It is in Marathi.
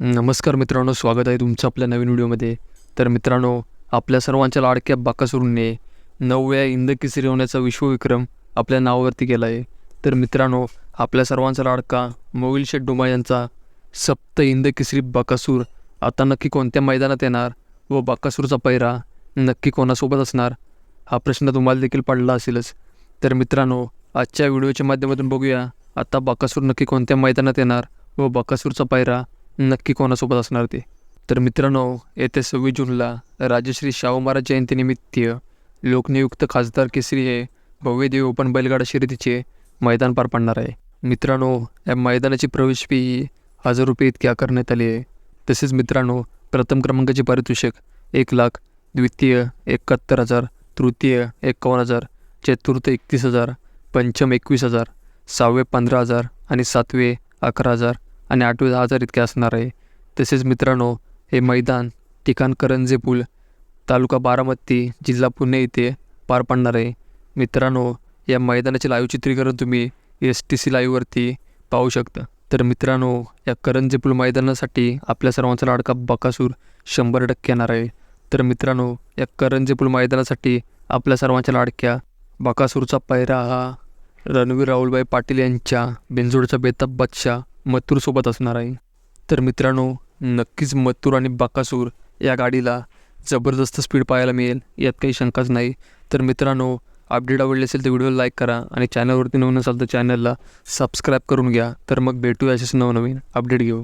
नमस्कार मित्रांनो स्वागत आहे तुमचं आपल्या नवीन व्हिडिओमध्ये. तर मित्रांनो आपल्या सर्वांच्या लाडक्या बाकासुरूने नवव्या इंद किसरी होण्याचा विश्वविक्रम आपल्या नावावरती केला आहे तर मित्रांनो आपल्या सर्वांचा लाडका मोविल शेठ डुमा यांचा सप्त इंदकिसरी बाकासूर आता नक्की कोणत्या मैदानात येणार व बाकासूरचा पैरा नक्की कोणासोबत असणार हा प्रश्न तुम्हाला देखील पडला असेलच. तर मित्रांनो आजच्या व्हिडिओच्या माध्यमातून बघूया आता बाकासूर नक्की कोणत्या मैदानात येणार व बाकासूरचा पैरा नक्की कोणासोबत असणार ते? तर मित्रांनो येत्या सव्वीस जूनला राजश्री शाहू महाराज जयंतीनिमित्त लोकनियुक्त खासदार केसरी हे भव्यदेव ओपन बैलगाडा शर्यतीचे मैदान पार पाडणार आहे. मित्रांनो या मैदानाची प्रवेश फी हजार रुपये इतकी आकारण्यात आली आहे. तसेच मित्रांनो प्रथम क्रमांकाचे पारितोषिक एक लाख द्वितीय एकाहत्तर हजार तृतीय एकावन्न हजार चतुर्थ एकतीस हजार पंचम एकवीस हजार सहावे पंधरा हजार आणि सातवे अकरा हजार आणि आठवे दहा हजार इतके असणार आहे. तसेच मित्रांनो हे मैदान ठिकाण करंजे पूल तालुका बारामती जिल्हा पुणे इथे पार पडणार आहे. मित्रांनो या मैदानाचे लाईव्ह चित्रीकरण तुम्ही एस टी सी लाईव्हवरती पाहू शकता. तर मित्रांनो या करंजे पूल मैदानासाठी आपल्या सर्वांचा लाडका बकासूर शंभर टक्के येणार आहे. तर मित्रांनो या करंजे पूल मैदानासाठी आपल्या सर्वांच्या लाडक्या बकासूरचा पैरा हा रणवीर राहुलभाई पाटील यांच्या बेंजोडचा बेताब बादशाह मथुरसोबत असणार आहे. तर मित्रांनो नक्कीच मथुर आणि बाकासूर या गाडीला जबरदस्त स्पीड पाहायला मिळेल यात काही शंकाच नाही. तर मित्रांनो अपडेट आवडले असेल तर व्हिडिओ लाईक करा आणि चॅनलवरती नवीन असाल तर चॅनलला सबस्क्राईब करून घ्या. तर मग भेटूया असेच नवनवीन अपडेट घेऊ